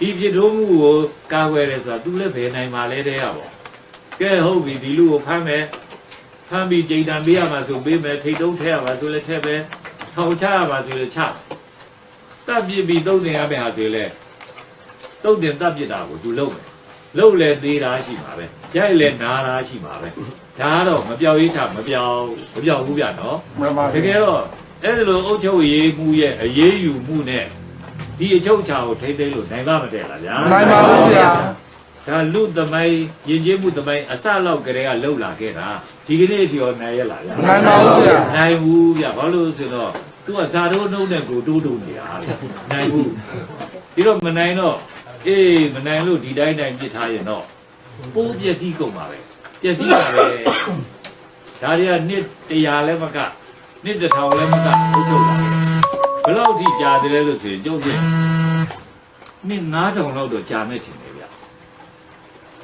ဒီဖြစ်ထုံးမှုကိုကာကွယ်တယ်ဆိုတာသူလည်းဘယ်နိုင်မှာလဲတဲ့ရပါကဲဟုတ်ပြီဒီလူကိုဖမ်းမယ်ဖမ်းပြီးကြိမ်တံပေးရမှာဆိုပေးမယ်ထိတ်တုံးထည့်ရမှာဆိုလည်းထည့်ပဲထောင်ချရမှာဆိုလည်းချတပ်ပြစ်ပြီးတုံးတင်ရမယ့်ဟာဆိုလည်းတုံးတင်တပ်ပြစ်တာကိုသူလုပ်မယ်လုပ်လဲသေးတာရှိမှာပဲရိုက်လဲနားတာရှိမှာပဲဒါကတော့မပြောက်ရေးချမပြောက်မပြောက်ဘူးဗျနော်မှန်ပါတကယ်တော့အဲ့ဒီလိုအုတ်ချုပ်ရေးမှုရဲ့အရေးယူမှုနဲ့ ဒီအချုပ်ချာကိုထိမ့်သိမ်းလို့နိုင်ပါမတည့်လားဗျာနိုင်ပါဘူးဗျာဒါလူသမိုင်းယဉ်ကျေးမှုသမိုင်းအစလောက်ကလေးကလှုပ်လာခဲ့တာဒီကနေ့အထိရောနိုင်ရလားဗျာနိုင်ပါဘူးဗျာနိုင်ဘူးဗျာဘာလို့လဲဆိုတော့သူကဇာတို့နှုတ်နဲ့ကိုတိုးတိုးနေတာဗျာနိုင်ဘူးဒီတော့မနိုင်တော့အေးမနိုင်လို့ဒီတိုင်းတိုင်းပြစ်ထားရင်တော့ပိုးပြည့်စည်ကုန်ပါပဲပြည့်စည်ပါပဲဒါတွေကနှစ်100လည်းမကနှစ်တစ်ထောင်လည်းမကထုတ်ထုတ်လာတယ်ဘယ် လောက်ထိကြာတယ်လဲလို့ဆိုရင်ကျုပ်ချင်းနှစ်9000လောက်တော့ကြာမဲ့ချင်တယ်ဗျာ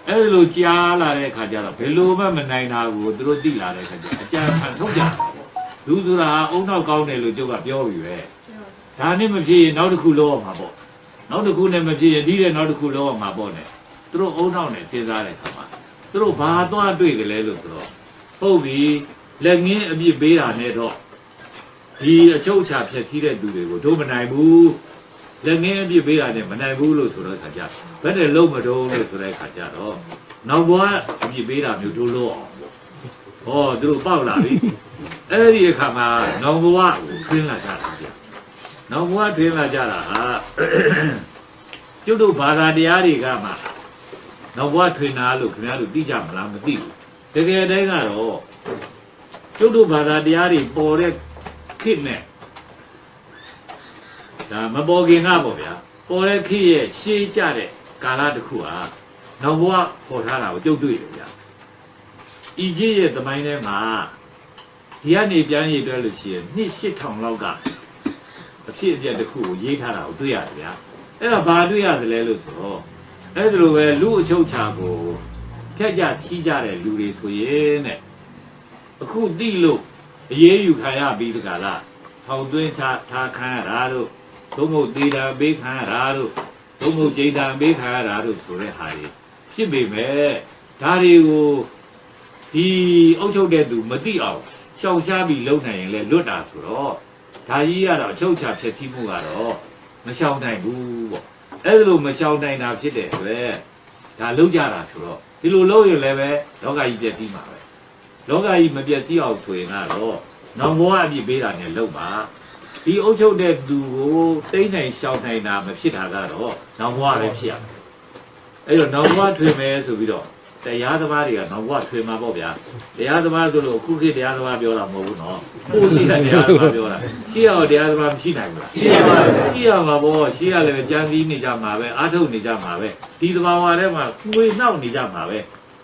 အဲ့ဒီလိုကြားလာတဲ့ခါကျတော့ဘယ်လိုမှမနိုင်တာကိုသူတို့သိလာတဲ့ခါကျအကြံဖန်ထုတ်ကြတာပေါ့လူဆိုတာအုံနောက်ကောင်းတယ်လို့ကျုပ်ကပြောပြီပဲဒါနဲ့မဖြစ်ရင်နောက်တစ်ခုလောက်အောင်မှာပေါ့နောက်တစ်ခုနဲ့မဖြစ်ရင်ဒီတဲ့နောက်တစ်ခုလောက်အောင်မှာပေါ့ ਨੇ သူတို့အုံနောက်နဲ့စဉ်းစားတဲ့ခါမှာသူတို့ဘာသွားတွေ့ကြလဲလို့ဆိုတော့ဟုတ်ပြီလက်ငင်းအပြစ်ပေးတာနဲ့တော့ ဒီအချုပ်ချဖြည့်စည်းတဲ့သူတွေကိုတို့မနိုင်ဘူးလက်ငင်းအပြစ်ပေးတာနဲ့မနိုင်ဘူးလို့ဆိုတော့ခါကြဘယ်နဲ့လုံးမတုံးလို့ဆိုတဲ့ခါကြတော့နောက်ဘဝအပြစ်ပေးတာမျိုးတို့လို့အောင်ပေါ့ဟောသူတို့ပေါက်လာပြီအဲ့ဒီအခါမှာနောက်ဘဝကိုခင်းလာကြတာဗျနောက်ဘဝခင်းလာကြတာဟာကျွတ်တို့ဘာသာတရားတွေကမှနောက်ဘဝထွင်တာလို့ခင်ဗျားတို့သိကြမလားမသိဘူးတကယ်တည်းကတော့ကျွတ်တို့ဘာသာတရားတွေပေါ်တဲ့ ခေတ်နဲ့ဒါမပေါ်ခင်ကပေါ့ဗျာပေါ်တဲ့ခေတ်ရဲ့ရှေးကြတဲ့ကာလတစ်ခုဟာနောက်ဘဝပေါ်ထားတာကိုကြုတ်တွေ့တယ်ဗျာအီဂျစ်ရဲ့သမိုင်းထဲမှာဒီကနေပြန်ရည်တွဲလို့ရှိရင်နှစ်8000လောက်ကအဖြစ်အပျက်တစ်ခုကိုရေးထားတာကိုတွေ့ရတယ်ဗျာအဲ့ဒါဘာတွေ့ရတယ်လဲလို့ဆိုတော့အဲ့ဒါလိုပဲလူအချုပ်ချာကိုဖြတ်ကြချီးကြတဲ့လူတွေဆိုရင်တဲ့အခုတိလို့ အရေးယူခံရပြီးတကလားထောင်သွင်းထားထားခံရတာတို့ဘုံဘုံတေတာဘေးခံရတာတို့ဘုံဘုံကျိန်တာဘေးခံရတာတို့ဆိုတဲ့ဟာတွေဖြစ်ပေမဲ့ဒါတွေကိုဒီအုပ်ချုပ်တဲ့သူမသိအောင်ရှောင်ရှားပြီးလုံနိုင်ရင်လည်းလွတ်တာဆိုတော့ဒါကြီးကတော့အချုပ်ချဖြစ်စည်းမှုကတော့မရှောင်နိုင်ဘူးပေါ့အဲ့ဒါလိုမရှောင်နိုင်တာဖြစ်တဲ့အတွက်ဒါလုံကြတာဆိုတော့ဒီလိုလုံရင်လည်းပဲလောကကြီးပြည့်စည်မှာပဲ လောကကြီးမပြည့်စည်အောင်ဆိုရင်ကတော့နောင်ဘဝအပြစ်ပေးတာနဲ့လုံပါဒီအုပ်ချုပ်တဲ့သူကိုတိမ့်နိုင်ရှောင်နိုင်တာမဖြစ်တာကတော့နောင်ဘဝပဲဖြစ်ရမယ်အဲ့တော့နောင်ဘဝထွေမယ်ဆိုပြီးတော့တရားသမားတွေကနောင်ဘဝထွေမှာပေါ့ဗျာတရားသမားဆိုလို့အခုခေတ်တရားသမားပြောတာမဟုတ်ဘူးနော်ကိုယ်ရှိတဲ့တရားသမားပြောတာရှိရတော့တရားသမားမရှိနိုင်ဘူးလားရှိပါပါရှိရမှာပေါ့ရှိရလည်းပဲကြံစည်နေကြမှာပဲအားထုတ်နေကြမှာပဲဒီသဘာဝထဲမှာငွေနှောက်နေကြမှာပဲ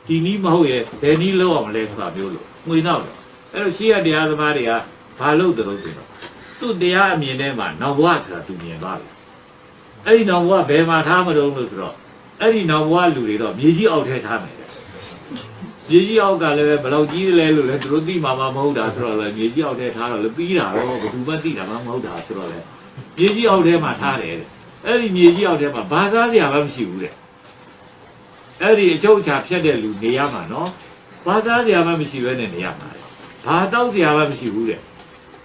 ဒီနီးမဟုတ်ရဲ့ဘယ်နီးလောက်အောင်လဲဆိုတာမျိုးလို့ငွေနှောက်တယ်အဲ့တော့ရှိရတရားသမားတွေကဘာလို့တုံးတယ်တော့သူ့တရားအမြင်ထဲမှာနောက်ဘဝဆိုတာသူမြင်သွားပြီအဲ့ဒီနောက်ဘဝဘယ်မှာထားမလို့လို့ဆိုတော့အဲ့ဒီနောက်ဘဝလူတွေတော့မြေကြီးအောက်ထဲထားမယ်တဲ့မြေကြီးအောက်ကလည်းပဲဘယ်လောက်ကြီးလဲလို့လဲသူတို့သိမှာမဟုတ်တာဆိုတော့လေမြေကြီးအောက်ထဲထားတော့လေပြီးတာတော့ဘယ်သူမှသိတာမှမဟုတ်တာဆိုတော့လေမြေကြီးအောက်ထဲမှာထားတယ်တဲ့အဲ့ဒီမြေကြီးအောက်ထဲမှာဘာသာစရာမှမရှိဘူးတဲ့ အဲ့ဒီအချုပ်အခြာဖြတ်တဲ့လူနေရမှာနော်ဘာသာစရာမှမရှိဘဲနဲ့နေရမှာတဲ့ဘာတောက်စရာမှမရှိဘူးတဲ့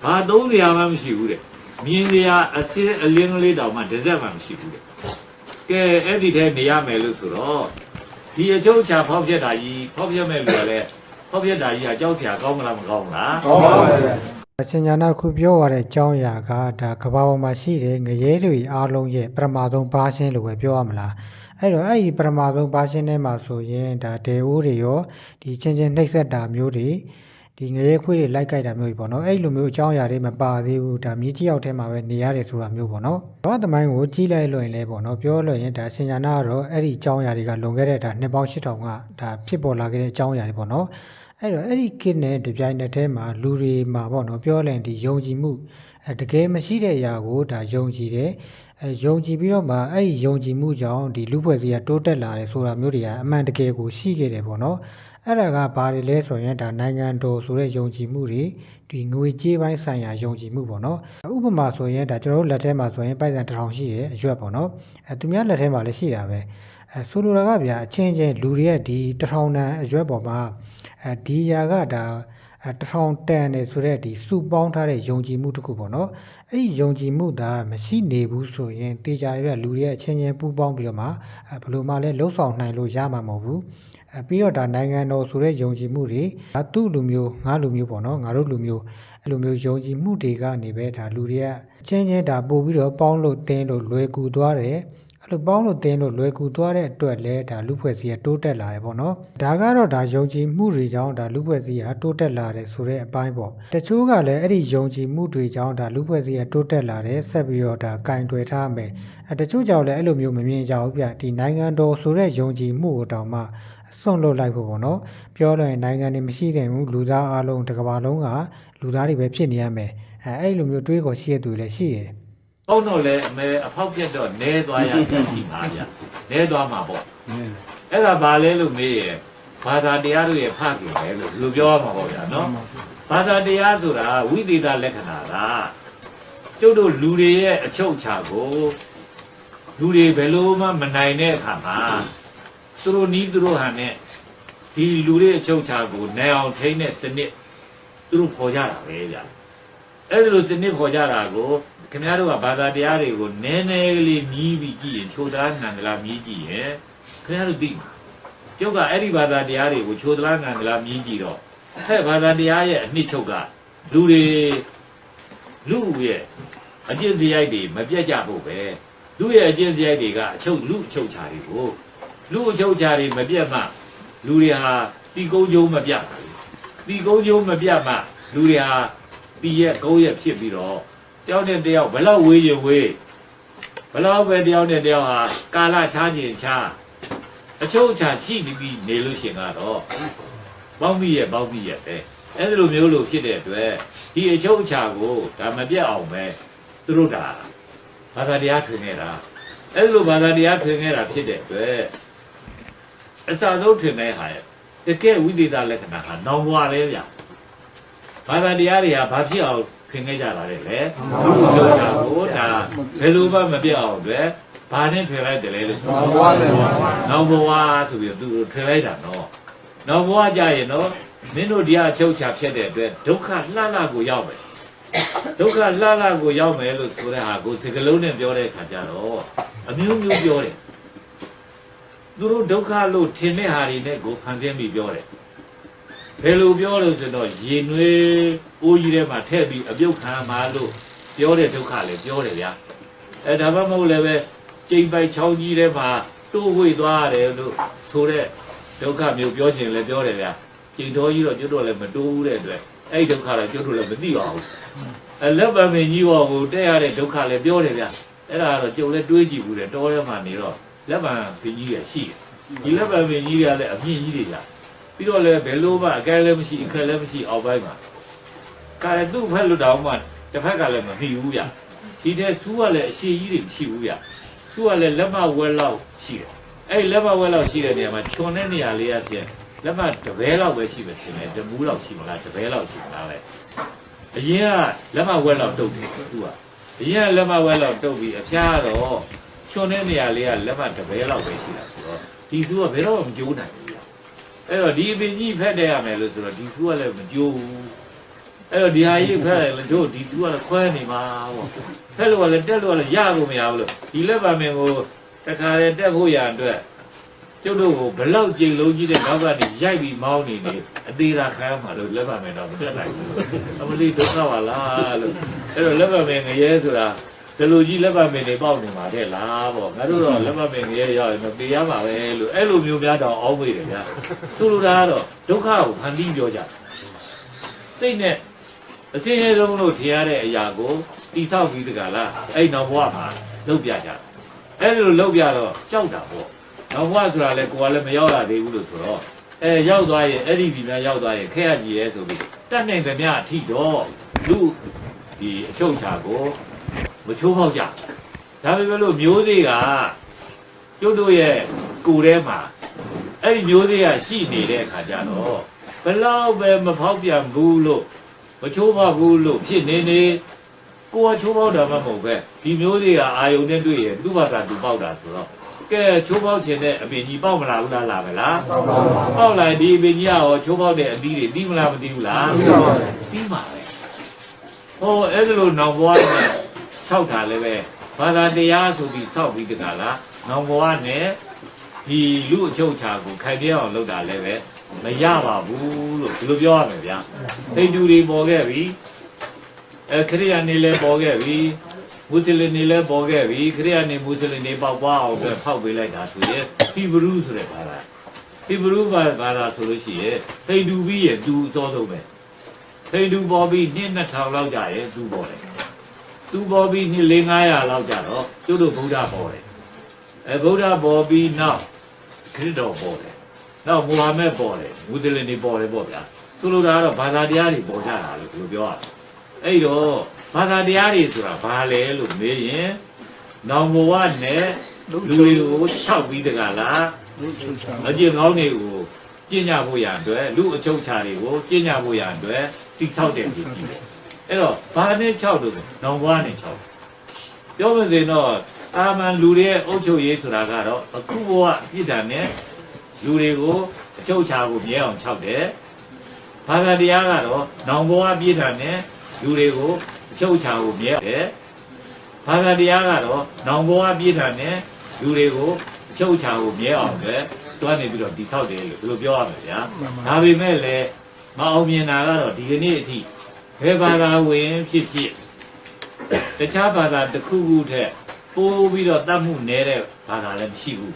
ဘာသုံးစရာမှမရှိဘူးတဲ့မြင်စရာအစင်းအလင်းကလေးတောင်မှတစ်စက်မှမရှိဘူးတဲ့ကဲအဲ့ဒီထဲနေရမယ်လို့ဆိုတော့ဒီအချုပ်ချာဖောက်ပြက်တာကြီးဖောက်ပြက်မဲ့လူကလည်းဖောက်ပြက်တာကြီးကကြောက်စရာကောင်းမလားမကောင်းဘူးလားကောင်းပါပါ ဗျာစင်ညာနာခုပြောရတဲ့အကြောင်းအရာကဒါကဘာပေါ်မှာရှိတဲ့ငရဲတွေအားလုံးရဲ့ပရမသုံးပါရှင်းလို့ပဲပြောရမလားအဲ့တော့အဲ့ဒီပရမသုံးပါရှင်းထဲမှာဆိုရင်ဒါဒေအိုးတွေရောဒီချင်းချင်းနှိပ်စက်တာမျိုးတွေဒီငရဲခွေးတွေလိုက်ကြိုက်တာမျိုးတွေပေါ့နော်အဲ့လိုမျိုးအကြောင်းအရာတွေမပါသေးဘူးဒါမြည်ကြီးရောက်ထဲမှာပဲနေရတယ်ဆိုတာမျိုးပေါ့နော်ဘာသမိုင်းကိုကြီးလိုက်လို့ရင်လည်းပေါ့နော်ပြောလို့ရင်ဒါစင်ညာနာကတော့အဲ့ဒီအကြောင်းအရာတွေကလွန်ခဲ့တဲ့ဒါနှစ်ပေါင်း8000ကဒါဖြစ်ပေါ်လာခဲ့တဲ့အကြောင်းအရာတွေပေါ့နော် အဲ့တော့အဲ့ဒီကိနဲ့တပြိုင်နက်တည်းမှာလူတွေမှာပေါ့နော်ပြောလိုက်ရင်ဒီယုံကြည်မှုအဲတကယ်မရှိတဲ့အရာကိုဒါယုံကြည်တယ်အဲယုံကြည်ပြီးတော့မှအဲ့ဒီယုံကြည်မှုကြောင့်ဒီလူဖွဲ့စည်းကတိုးတက်လာတယ်ဆိုတာမျိုးတွေကအမှန်တကယ်ကိုရှိခဲ့တယ်ပေါ့နော်အဲ့ဒါကဘာတွေလဲဆိုရင်ဒါနိုင်ငံတော်ဆိုတဲ့ယုံကြည်မှုတွေဒီငွေကြေးပိုင်းဆိုင်ရာယုံကြည်မှုပေါ့နော်ဥပမာဆိုရင်ဒါကျွန်တော်တို့လက်ထဲမှာဆိုရင်ပိုက်ဆံတစ်ထောင်ရှိတယ်အရွက်ပေါ့နော်အဲသူများလက်ထဲမှာလည်းရှိတာပဲ အဲဆိုလိုတာကဗျာအချင်းချင်းလူတွေရဲ့ဒီတစ်ထောင်တန်အရွက်ပေါ်မှာအဲဒီຢာကဒါအဲတစ်ထောင်တန်နေဆိုတဲ့ဒီစုပေါင်းထားတဲ့ယုံကြည်မှုတစ်ခုပေါ့နော်အဲ့ဒီယုံကြည်မှုဒါမရှိနေဘူးဆိုရင်တေချာရပြလူတွေရဲ့အချင်းချင်းပူးပေါင်းပြီးတော့မှအဲဘယ်လိုမှလည်းလှုပ်ဆောင်နိုင်လို့ရမှာမဟုတ်ဘူးအဲပြီးတော့ဒါနိုင်ငံတော်ဆိုတဲ့ယုံကြည်မှုတွေဒါသူ့လူမျိုးငါလူမျိုးပေါ့နော်ငါတို့လူမျိုးအဲ့လိုမျိုးယုံကြည်မှုတွေကနေပဲဒါလူတွေကအချင်းချင်းဒါပို့ပြီးတော့ပေါင်းလို့တင်းလို့လွယ်ကူသွားတယ် အဲ့လိုပေါင်းလို့တင်းလို့လွယ်ကူသွားတဲ့အတွက်လဲဒါလူဖွဲ့စည်းကတိုးတက်လာတယ်ပေါ့နော်ဒါကတော့ဒါယုံကြည်မှုတွေကြောင့်ဒါလူဖွဲ့စည်းကတိုးတက်လာတယ်ဆိုတဲ့အပိုင်းပေါ့တချို့ကလည်းအဲ့ဒီယုံကြည်မှုတွေကြောင့်ဒါလူဖွဲ့စည်းကတိုးတက်လာတယ်ဆက်ပြီးတော့ဒါကင်တွယ်ထားမယ်အဲတချို့ကြောင့်လည်းအဲ့လိုမျိုးမမြင်ကြဘူးဗျဒီနိုင်ငံတော်ဆိုတဲ့ယုံကြည်မှုကိုတောင်မှစွန့်လွတ်လိုက်ဖို့ပေါ့နော်ပြောလို့ရင်နိုင်ငံတွေမရှိတယ်ဘူးလူသားအလုံးတစ်ကမ္ဘာလုံးကလူသားတွေပဲဖြစ်နေရမယ်အဲအဲ့လိုမျိုးတွေးခေါ်ရှိရတဲ့သူတွေလည်းရှိတယ်။ ဟုတ်တော့လေအမေအဖောက်ပြက်တော့နဲသွားရတဲ့ဒီပါဗျ။နဲသွားမှာပေါ့။အဲ့ဒါဘာလဲလို့မေးရဘာသာတရားတို့ရဲ့ဖခင်ပဲလို့လူပြောရမှာပေါ့ဗျာနော်။ဘာသာတရားဆိုတာဝိသေသလက္ခဏာလား။ကျုပ်တို့လူတွေရဲ့အချုပ်အခြာကိုလူတွေဘယ်လိုမှမနိုင်တဲ့အခါမှာသူတို့နီးသူတို့ဟန်နဲ့ဒီလူတွေအချုပ်အခြာကိုနိုင်အောင်ထိန်းတဲ့စနစ်သူတို့ခေါ်ကြတာပဲဗျာ။ အဲ့ဒီလိုစနစ်ခေါ်ကြတာကိုခင်ဗျားတို့ကဘာသာတရားတွေကိုနည်းနည်းလေးမြည်ပြီးကြည့်ရင်ချိုးသားနန္ဒလာမြည်ကြည့်ရင်ခင်ဗျားတို့သိမှာကျုပ်ကအဲ့ဒီဘာသာတရားတွေကိုချိုးသားနန္ဒလာမြည်ကြည့်တော့ဟဲ့ဘာသာတရားရဲ့အနှစ်ချုပ်ကလူတွေလူရဲ့အကျင့်စရိုက်တွေမပြတ်ကြဖို့ပဲလူရဲ့အကျင့်စရိုက်တွေကအချုပ်လူအချုပ်ချာတွေကိုလူအချုပ်ချာတွေမပြတ်မှလူတွေဟာတီကုန်းကျုံးမပြတ်ပါဘူးတီကုန်းကျုံးမပြတ်မှလူတွေဟာ တီရဲ့ကုန်းရဲ့ဖြစ်ပြီးတော့တယောက်နဲ့တယောက်ဘယ်လောက်ဝေးရင်ဝေးဘယ်လောက်ပဲတယောက်နဲ့တယောက်ဟာကာလချားခြင်းချားအချုပ်အခြာရှိနေပြီနေလို့ရှင်ကတော့ပေါင်းမိရဲ့ပေါင်းမိရဲ့ပဲအဲ့ဒီလိုမျိုးလို့ဖြစ်တဲ့အတွက်ဒီအချုပ်အခြာကိုဒါမပြတ်အောင်ပဲသူတို့ဒါဘာသာတရားထွင်နေတာအဲ့ဒီလိုဘာသာတရားထွင်နေတာဖြစ်တဲ့အတွက်အစဆုံးထွင်တဲ့ဟာရဲ့တကယ်ဝိသေသလက္ခဏာဟာနောင်ဘွားပဲဗျ ဘာသာတရားတွေဟာဘာဖြစ်အောင်ထွင်ခဲ့ကြတာလဲလေချုပ်တာကိုဒါဘယ်လိုမှမပြတ်အောင်အတွက်ဘာနဲ့ထွေလိုက်တယ်လဲလို့ဘာဘွားလဲနောက်ဘဝဆိုပြီးသူတို့ထွေလိုက်တာနော်နောက်ဘဝကြရင်နော်မင်းတို့ဒီအချုပ်ချာဖြစ်တဲ့အတွက်ဒုက္ခလှလှကိုရောက်မယ်ဒုက္ခလှလှကိုရောက်မယ်လို့ဆိုတဲ့ဟာကိုဒီကလုံးနဲ့ပြောတဲ့အခါကျတော့အမျိုးမျိုးပြောတယ်သူတို့ဒုက္ခလို့ထင်တဲ့ဟာတွေနဲ့ကိုခံပြင်းပြီးပြောတယ် ဘယ်လိုပြောလို့ဆိုတော့ရင်နွေးအိုးကြီးထဲမှာထည့်ပြီးအပြုတ်ခံမှာလို့ပြောတဲ့ဒုက္ခလည်းပြောတယ်ဗျာအဲဒါမှမဟုတ်လည်းပဲကျိန်ပိုက်ချောင်းကြီးထဲမှာတိုးဝှေ့သွားရတယ်လို့ဆိုတဲ့ဒုက္ခမျိုးပြောချင်လည်းပြောတယ်ဗျာကျိန်တော်ကြီးတော့ကျွတ်တော့လည်းမတိုးဘူးတဲ့အတွက်အဲ့ဒီဒုက္ခတော့ကျွတ်တော့လည်းမသိပါဘူးအဲလက်ပံမင်းကြီးဘောကိုတက်ရတဲ့ဒုက္ခလည်းပြောတယ်ဗျာအဲ့ဒါကတော့ကြုံလဲတွေးကြည့်ဘူးတဲ့တောထဲမှာနေတော့လက်ပံမင်းကြီးရရှိတယ်ဒီလက်ပံမင်းကြီးတွေကလည်းအမြင့်ကြီးတွေဗျာ ပြီးတော့လည်းဘယ်လိုမှအကဲလည်းမရှိအခက်လည်းမရှိအောက်ပိုင်းမှာကာရသူ့ဖက်လွတ်တော်မှတစ်ဖက်ကလည်းမပြီးဘူးဗျဒီတဲ့သူကလည်းအရှိကြီးတွေမရှိဘူးဗျသူကလည်းလက်မဝဲလောက်ရှိတယ်အဲ့ဒီလက်မဝဲလောက်ရှိတဲ့နေရာမှာခြုံတဲ့နေရာလေးအဖြစ်လက်မတပဲလောက်ပဲရှိမယ်ရှင်လေတမူးလောက်ရှိမလားတပဲလောက်ရှိမလားလေအရင်ကလက်မဝဲလောက်တုတ်တယ်သူကအရင်ကလက်မဝဲလောက်တုတ်ပြီးအဖျားတော့ခြုံတဲ့နေရာလေးကလက်မတပဲလောက်ပဲရှိတာဆိုတော့ဒီသူကဘယ်တော့မှမကြိုးနိုင်ဘူးဗျ အဲ့တော့ဒီအပင်ကြီးဖက်တဲ့ရမယ်လို့ဆိုတော့ဒီသူကလည်းမကြိုးဘူးအဲ့တော့ဒီဟာကြီးဖက်တယ်လည်းတို့ဒီသူကလည်းခွဲနေမှာပေါ့ဖက်လို့ကလည်းတက်လို့ကလည်းရလို့မရဘူးလို့ဒီလက်ပါမင်ကိုတခါလေတက်ဖို့ရအတွက်ကျုပ်တို့ကိုဘလောက်ကြိမ်လုံးကြီးတဲ့နောက်ကနေရိုက်ပြီးမောင်းနေနေအသေးသာခံမှာလို့လက်ပါမင်တော့မတက်နိုင်ဘူးအမလီဒုက္ခပါလားလို့အဲ့တော့လက်ပါမင်ငရဲဆိုတာ ဒီလိုကြီးလက်ပါမင်တွေပေါက်နေမှာတဲ့လားပေါ့ငါတို့တော့လက်ပါမင်ငရဲရောက်ရင်မပြေရမှာပဲလို့အဲ့လိုမျိုးများတော့အောင်းမေးတယ်ဗျာသူလိုတာကတော့ဒုက္ခကိုဖန်တီးပြောကြတယ်စိတ်နဲ့အစင်းရဲဆုံးလို့ထင်ရတဲ့အရာကိုတိဆောက်ပြီးတကလားအဲ့နောက်ဘဝမှာလုပ်ပြကြတယ်အဲ့ဒီလိုလုပ်ပြတော့ကြောက်တာပေါ့နောက်ဘဝဆိုတာလေကိုယ်ကလည်းမရောက်လာသေးဘူးလို့ဆိုတော့အဲရောက်သွားရင်အဲ့ဒီဒီများရောက်သွားရင်ခက်ရကြီးရဲဆိုပြီးတတ်နိုင်သမျှအထိတော့လူဒီအချုပ်ချာကို မချိုးဖောက်ကြဒါပေမဲ့လို့မျိုးစေ့ကကျုပ်တို့ရဲ့ကိုယ်ထဲမှာအဲ့ဒီမျိုးစေ့ကရှိနေတဲ့အခါကျတော့ဘယ်လောက်ပဲမဖောက်ပြန်ဘူးလို့မချိုးဖောက်ဘူးလို့ဖြစ်နေနေကိုယ်ကချိုးဖောက်တာမှမဟုတ်ပဲဒီမျိုးစေ့ကအာယုန်နဲ့တွေ့ရင်သူ့ဘာသာသူပေါက်တာဆိုတော့ကဲချိုးဖောက်ခြင်းနဲ့အပင်ကြီးပေါက်မလားဘူးလားလာမလားဟုတ်ပါဘူးပေါက်လိုက်ဒီအပင်ကြီးကရောချိုးဖောက်တဲ့အသီးတွေတီးမလားမတီးဘူးလားပြီးတော့ပါလေတီးပါပဲဟိုအဲ့ဒါလိုနောင်ဘွားနဲ့ ၆တာလည်းပဲဘာသာတရားဆိုပြီးစောက်ပြီးတကလားနောင်ဘွားနဲ့ဒီလူအချုပ်ချာကိုခိုင်ပြအောင်လုပ်တာလည်းပဲမရပါဘူးလို့ဒီလိုပြောရမယ်ဗျာသိတူတွေပေါ်ခဲ့ပြီအဲခရိယာနေလည်းပေါ်ခဲ့ပြီမွတ်စလင်နေလည်းပေါ်ခဲ့ပြီခရိယာနေမွတ်စလင်နေပေါက်ပွားအောင်ပဲဖောက်ပေးလိုက်တာဆိုရင်ဟီဘရူးဆိုတဲ့ဘာသာဟီဘရူးဘာဘာသာဆိုလို့ရှိရင်သိတူပြီးရဲ့သူအစောဆုံးပဲထိန်တူပေါ်ပြီးနှစ်2000လောက်ကြာရဲ့သူပေါ်တယ် သူပေါ်ပြီးနှစ်400လောက်ကြာတော့ကျုပ်တို့ဗုဒ္ဓပေါ်တယ်အဲဗုဒ္ဓပေါ်ပြီးနောက်ခရစ်တော်ပေါ်တယ်နောက်မူဟာမက်ပေါ်တယ်မူသလင်တွေပေါ်တယ်ပေါ့ဗျာသူတို့ကတော့ဘာသာတရားတွေပေါ်ကြတာလို့သူတို့ပြောရတယ်အဲ့တော့ဘာသာတရားတွေဆိုတာဘာလဲလို့မေးရင်နောင်ဘဝနဲ့လူတွေကိုခြောက်ပြီးတကလားလူချုပ်ချာအကျင့်ကောင်းတွေကိုကျင့်ကြဖို့ရန်အတွက်လူအချုပ်ချာတွေကိုကျင့်ကြဖို့ရန်အတွက်တိထောက်တယ်လို့ကြည့်တယ် အဲ့တော့ဘာနဲ့6လို့လဲနောင်ဘွားနဲ့6ပြောမစင်တော့အာမန်လူတွေရဲ့အုပ်ချုပ်ရေးဆိုတာကတော့အခုဘဝအပြစ်ဒဏ်နဲ့လူတွေကိုအချုပ်ချာကိုမြဲအောင်6တယ်ဘာသာတရားကတော့နောင်ဘဝအပြစ်ဒဏ်နဲ့လူတွေကိုအချုပ်ချာကိုမြဲတယ်ဘာသာတရားကတော့နောင်ဘဝအပြစ်ဒဏ်နဲ့လူတွေကိုအချုပ်ချာကိုမြဲအောင်ပဲတွားနေပြီးတော့ဒီထောက်တယ်လို့ဘယ်လိုပြောရမလဲဗျာဒါပေမဲ့လည်းမအောင်မြင်တာကတော့ဒီကနေ့အထိ ဘယ်ဘာသာဝင်ဖြစ်ဖြစ်တခြားဘာသာတစ်ခုခုထက်ပိုးပြီးတော့တတ်မှုနည်းတဲ့ဘာသာလည်းမရှိဘူး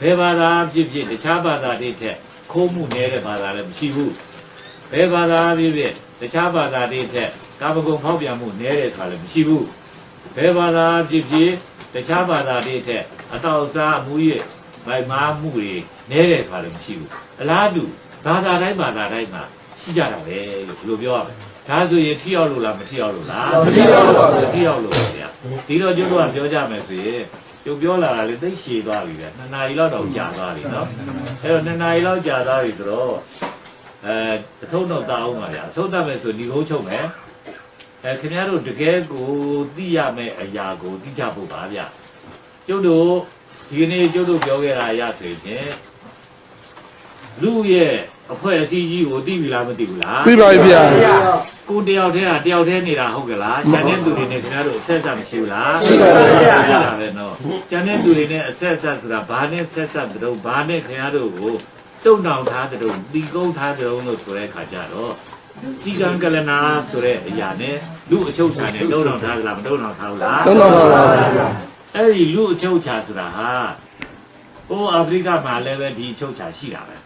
ဘယ်ဘာသာဖြစ်ဖြစ်တခြားဘာသာတွေထက်ခိုးမှုနည်းတဲ့ဘာသာလည်းမရှိဘူးဘယ်ဘာသာဖြစ်ဖြစ်တခြားဘာသာတွေထက်ကာမဂုဏ်ဖောက်ပြန်မှုနည်းတဲ့ဆိုတာလည်းမရှိဘူးဘယ်ဘာသာဖြစ်ဖြစ်တခြားဘာသာတွေထက်အတောက်အစားအမှုရဗိုက်မားမှုတွေနည်းတဲ့ဆိုတာလည်းမရှိဘူးအလားတူဘာသာတိုင်းဘာသာတိုင်းမှာရှိကြတာပဲလို့ဘယ်လိုပြောရမလဲ ဒါဆိုရင်ထိရောက်လို့လားမထိရောက်လို့လားမထိရောက်ပါဘူးမထိရောက်လို့ပါဗျာဒီတော့ကျွတ်တော့ပြောကြမယ်ဆိုရင်ကျုပ်ပြောလာတာလေသိပ်ရှည်သွားပြီဗျနှစ်နာရီလောက်တော့ကြာသွားပြီနော်အဲ့တော့နှစ်နာရီလောက်ကြာသွားပြီဆိုတော့အဲအထုံးတော့တောင်းပါဗျာအထုံးတတ်မယ်ဆိုဒီကုန်းချုပ်မယ်အဲခင်ဗျားတို့တကယ်ကိုသိရမယ့်အရာကိုသိကြဖို့ပါဗျာကျုပ်တို့ဒီကနေ့ကျုပ်တို့ပြောခဲ့တာရဆိုရင်လူရဲ့အဖွဲ့အစည်းကြီးကိုသိပြီလားမသိဘူးလားပြီးပါပြီဗျာ ကိုတယောက်တည်းကတယောက်တည်းနေတာဟုတ်ကလားကျန်တဲ့သူတွေနဲ့ခင်ဗျားတို့အဆက်အဆက်မရှိဘူးလားရှိပါဘူးဗျာရှိတာပဲနော်ကျန်တဲ့သူတွေနဲ့အဆက်အဆက်ဆိုတာဘာနဲ့ဆက်ဆက်တုံးဘာနဲ့ခင်ဗျားတို့ကိုတုံတောင်ထားတုံးတီကုန်းထားတုံးလို့ဆိုတဲ့အခါကျတော့ဒီကံကလနာဆိုတဲ့အရာနဲ့လူအချုပ်ချာနဲ့တုံတောင်ထားကြလားမတုံတောင်ထားဘူးလားတော့တော့ပါပါဗျာအဲ့ဒီလူအချုပ်ချာဆိုတာဟာဟိုအာဖရိကမှာလည်းပဲဒီအချုပ်ချာရှိတာပဲ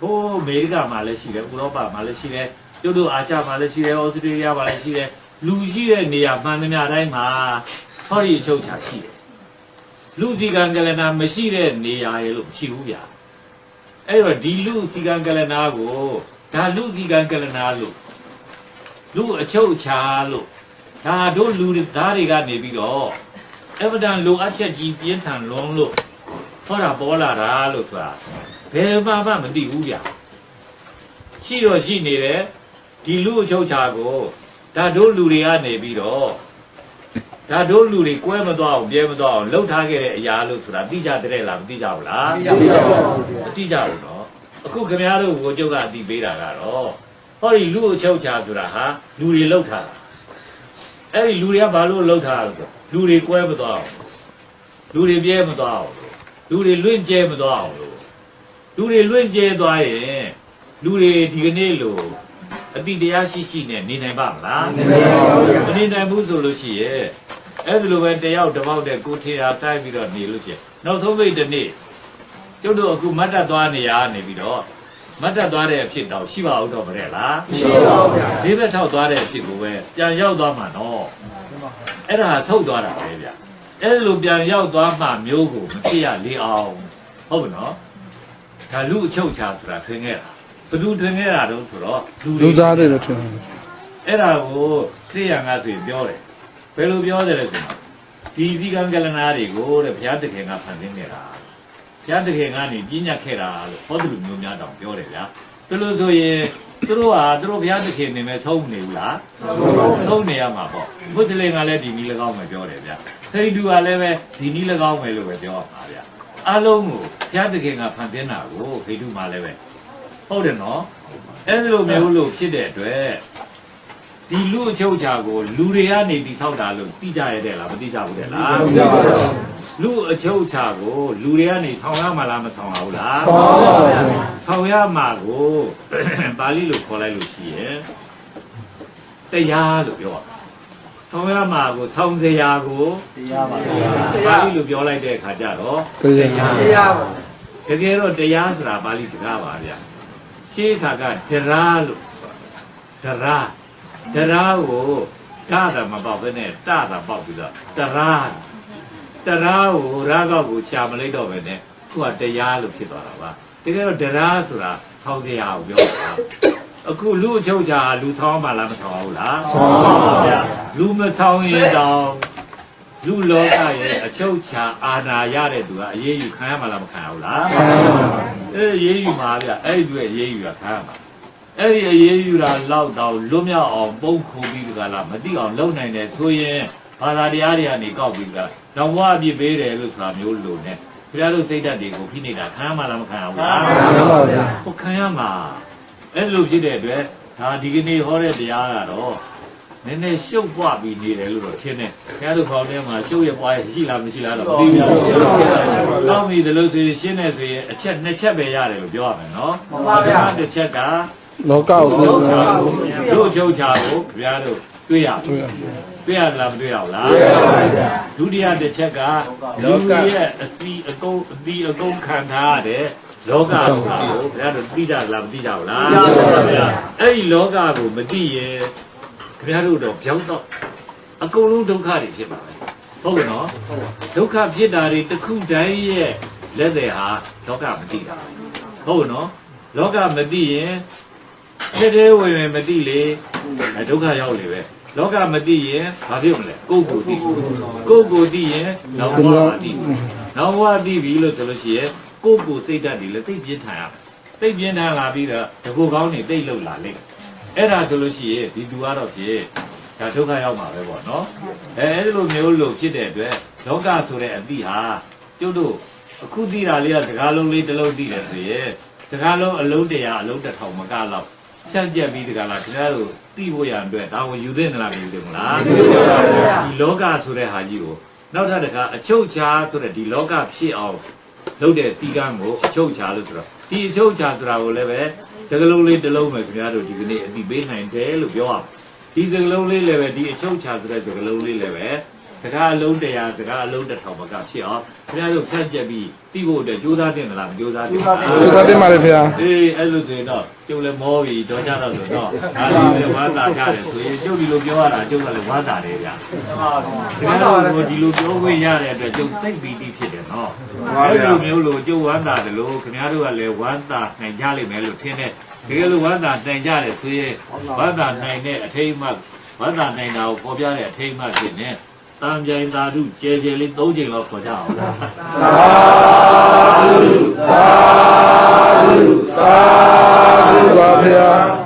ဟိုအမေရိကမှာလည်းရှိတယ်ဥရောပမှာလည်းရှိတယ် ကျုပ်တို့အာရှမှာလည်းရှိတယ်ဩစတြေးလျမှာလည်းရှိတယ်လူရှိတဲ့နေရာမှန်သမျှတိုင်းမှာဟောဒီအချုပ်ချာရှိတယ်လူစီကံကလနာမရှိတဲ့နေရာရဲ့လို့မရှိဘူးဗျာအဲ့တော့ဒီလူစီကံကလနာကိုဒါလူစီကံကလနာလို့လူအချုပ်ချာလို့ဒါတို့လူတွေသားတွေကနေပြီးတော့အဗဒန်လိုအပ်ချက်ကြီးပြင်းထန်လွန်းလို့ဟောတာပေါ်လာတာလို့ဆိုတာဘယ်မှမှမသိဘူးဗျာရှိတော့ရှိနေတယ် ဒီလူအချုပ်ချာကိုဒါတို့လူတွေကနေပြီးတော့ဒါတို့လူတွေကွဲမသွားအောင်ပြဲမသွားအောင်လှုပ်ထားခဲ့တဲ့အရာလို့ဆိုတာသိကြတဲ့လားမသိကြဘူးလားပြီးပါပါဗျာမသိကြဘူးနော်အခုခင်ဗျားတို့ကိုကျုပ်ကအသိပေးတာကတော့ဟောဒီလူအချုပ်ချာဆိုတာဟာလူတွေလှုပ်ထားတာအဲ့ဒီလူတွေကဘာလို့လှုပ်ထားလဲဆိုလူတွေကွဲမသွားအောင်လူတွေပြဲမသွားအောင်လူတွေလွင့်ကျဲမသွားအောင်လို့လူတွေလွင့်ကျဲသွားရင်လူတွေဒီကနေ့လို့ အတိတရားရှိရှိနဲ့နေနိုင်ပါမလားနေပါပါဗျာမနေနိုင်ဘူးဆိုလို့ရှိရဲ့အဲ့ဒီလိုပဲတယောက်တစ်ပေါက်တဲ့ကိုထေရာစိုက်ပြီးတော့နေလို့ရှိရင်နောက်ဆုံးပိတ်တစ်နေ့ကျုပ်တို့အခုမတ်တက်သွားနေရနေပြီးတော့မတ်တက်သွားတဲ့အဖြစ်တော့ရှိပါဦးတော့မတဲ့လားရှိပါဗျာဒီဘက်ထောက်သွားတဲ့အဖြစ်ကိုပဲပြန်ရောက်သွားမှာနော်အဲ့ဒါထုတ်သွားတာပဲဗျအဲ့လိုပြန်ရောက်သွားမှမျိုးကိုမဖြစ်ရလေအောင်ဟုတ်ပြီနော်ဒါလူအချုပ်ချာဆိုတာထွင်ခဲ့တာ ဘယ်သူထွင်ခဲ့တာတော့ဆိုတော့လူသားတွေတော့ထင်တယ်အဲ့ဒါကိုခရိယာငါဆိုရင်ပြောတယ်ဘယ်လိုပြောတယ်လဲဆိုတော့ဒီစီကံကလနာတွေကိုတဲ့ဘုရားတခင်ကဖန်ဆင်းနေတာဒဘုရားသခင်ကနေပြညတ်ခဲ့တာလို့ဟောတယ်လူမျိုးများတောင်ပြောတယ်ဗျာသူလို့ဆိုရင်သူတို့ဟာသူတို့ဘုရားသခင်နေမဲ့သုံးမနေဘူးလားသုံးနေရမှာပေါ့မွတ်စလင်ကလည်းဒီနည်း၎င်းပဲပြောတယ်ဗျာဟိန္ဒူကလည်းပဲဒီနည်း၎င်းပဲလို့ပဲပြောရမှာဗျာအလုံးကိုဘုရားသခင်ကဖန်ဆင်းတာကိုဟိန္ဒူမှလည်းပဲ ဟုတ်တယ်နော်အဲ့လိုမျိုးလို့ဖြစ်တဲ့အတွက်ဒီလူအချုပ်ချာကိုလူတွေကနေတိထောက်တာလို့သိကြရတဲ့လားမသိကြဘူးတဲ့လားဟုတ်ကြပါဗျာလူအချုပ်ချာကိုလူတွေကနေဆောင်ရမှာလားမဆောင်ရဘူးလားဆောင်းပါဗျာဆောင်ရမှာကိုပါဠိလိုခေါ်လိုက်လို့ရှိရင်တရားလို့ပြောတာဆောင်ရမှာကိုဆောင်စရာကိုတရားပါဗျာပါဠိလိုပြောလိုက်တဲ့အခါကျတော့တရားတရားပါတကယ်တော့တရားဆိုတာပါဠိစကားပါဗျာ ရှေးခါကဒရာလို့ဒရာဒရာကိုတတာမပေါက်ဘဲနဲ့တတာပေါက်ပြီးတော့ဒရာဒရာကိုရာကောက်ကိုရှာမလိုက်တော့ပဲနဲ့သူကတရားလို့ဖြစ်သွားတာပါတကယ်တော့ဒရာဆိုတာဆောင်းတရားကိုပြောတာအခုလူအချုပ်ချာလူဆောင်းမှလားမဆောင်းဘူးလားဆောင်းပါဗျာလူမဆောင်းရင်တောင်လူလောကရဲ့အချုပ်ချာအာဏာရတဲ့သူကအရေးယူခံရမှာလားမခံရဘူးလားဆောင်းပါဗျာ အဲ့ဒီရေးယူမှာဗျအဲ့ဒီအတွက်ရေးယူတာခံရမှာအဲ့ဒီအရေးယူတာလောက်တော့လွတ်မြောက်အောင်ပုံခုပြီးကြလားမသိအောင်လုပ်နိုင်တယ်ဆိုရင်ဘာသာတရားတွေကနေကောက်ပြီးကြတော့ဘဝအပြစ်ပေးတယ်လို့ဆိုတာမျိုးလို့ ਨੇ ခင်ဗျားတို့စိတ်ဓာတ်တွေကိုဖိနေတာခံရမှာလားမခံရဘူးလားဆောင်းပါဗျာကိုခံရမှာအဲ့လိုဖြစ်တဲ့အတွက်ဒါဒီကနေ့ဟောတဲ့တရားကတော့ နည်းနည်းရှုပ်ပွားပြီးနေတယ်လို့တော့ထင်တယ်ခင်ဗျားတို့ခေါင်းထဲမှာရှုပ်ရပွားရရှိလားမရှိလားတော့မသိဘူးကောင်းပြီဒီလိုဆိုရင်ရှင်းနေဆိုရင်အချက်နှစ်ချက်ပဲရတယ်လို့ပြောရမယ်နော်မှန်ပါဗျာတစ်ချက်ကလောကကိုချုပ်ချာကိုတို့ချုပ်ချာကိုခင်ဗျားတို့တွေ့ရပြီတွေ့ရတွေ့ရလားမတွေ့ရဘူးလားတွေ့ရပါဗျာဒုတိယတစ်ချက်ကလောကရဲ့အသီးအကုန်အသီးအကုန်ခံထားရတဲ့လောကဆိုတာကိုဘုရားတို့သိကြလားမသိကြဘူးလားသိကြပါဗျာအဲ့ဒီလောကကိုမသိရင် ခင်ဗျားတို့တော့ပြောင်းတော့အကုန်လုံးဒုက္ခတွေဖြစ်ပါမယ်ဟုတ်ကဲ့နော်ဒုက္ခဖြစ်တာတွေတစ်ခုတိုင်းရဲ့လက်တွေဟာလောကမသိတာဟုတ်ကဲ့နော်လောကမသိရင်တဲ့တဲ့ဝင်ဝင်မသိလေအဲဒုက္ခရောက်လေပဲလောကမသိရင်ဘာဖြစ်မလဲကိုယ့်ကိုယ်သိကိုယ့်ကိုယ်သိရင်နောက်ဘဝသိနောက်ဘဝသိပြီလို့ဆိုလို့ရှိရင်ကိုယ့်ကိုယ်စိတ်ဓာတ်တွေလည်းသိပြင်းထန်ရမယ်သိပြင်းထန်လာပြီးတော့တကူကောင်းနေသိလို့လာလိမ့် အဲ့ဒါဆိုလို့ရှိရင်ဒီလူကတော့ဖြစ်ဒါဒုက္ခရောက်မှာပဲပေါ့နော်အဲအဲ့လိုမျိုးလို့ဖြစ်တဲ့အတွက်လောကဆိုတဲ့အသည့်ဟာကျုပ်တို့အခုသိတာလေးကစကားလုံးလေးတစ်လုံးသိတယ်ဆိုရင်စကားလုံးအလုံးတရာအလုံးတစ်ထောင်မကလောက်ဖြန့်ကျက်ပြီးတကလားခင်ဗျားတို့သိဖို့ရန်အတွက်ဒါဝင်ယူသင့်တယ်လားမယူသင့်ဘူးလားဒီလောကဆိုတဲ့ဟာကြီးကိုနောက်ထပ်တစ်ခါအချုပ်ချာဆိုတဲ့ဒီလောကဖြစ်အောင်လုပ်တဲ့စီကံကိုအချုပ်ချာလို့ဆိုတော့ဒီအချုပ်ချာဆိုတာကိုလည်းပဲ သကလုံးလေးတစ်လုံးပဲခင်ဗျားတို့ဒီကနေ့အတိပေးနိုင်တယ်လို့ပြောအောင်ဒီသကလုံးလေးလည်းပဲဒီအချုပ်ချာဆိုတဲ့သကလုံးလေးလည်းပဲစ ကားအလုံးတရားစကားအလုံးတစ်ထောင်မကဖြစ်အောင်ခင်ဗျားတို့ဖြတ်ချက်ပြီးသိဖို့အတွက်ကြိုးစားတင်မလားမကြိုးစားတင်ဘူးလားကျေးဇူးတင်ပါတယ်ဖေဟာအေးအဲ့လိုဆိုရင်တော့ကျုပ်လည်းမောပြီတော့ကြတော့ဆိုတော့ဒါလေးလည်းဝါသာကြတယ်ဆိုရင်ကျုပ်ဒီလိုပြောရတာကျုပ်ကလည်းဝါသာတယ်ဗျာမှန်ပါဒီလိုဒီလိုပြောခွင့်ရတဲ့အတွက်ကျုပ်သိပ်ပြီးတိဖြစ်တယ်နော်အဲ့လိုမျိုးလို့ကျုပ်ဝမ်းသာတယ်လို့ခင်ဗျားတို့ကလည်းဝမ်းသာနိုင်ကြလိမ့်မယ်လို့ထင်တယ်တကယ်လို့ဝမ်းသာနိုင်ကြတယ်ဆိုရင်ဝမ်းသာနိုင်တဲ့အထိတ်အမှတ်ဝမ်းသာနိုင်တာကိုပေါ်ပြတဲ့အထိတ်အမှတ်ဖြစ်နေ တံပြိုင်သာဓုကျဲကျဲလေး၃ချိန်လောက်ခေါ်ကြအောင်လားသာဓုသာဓုသာဓုပါဖေဟာ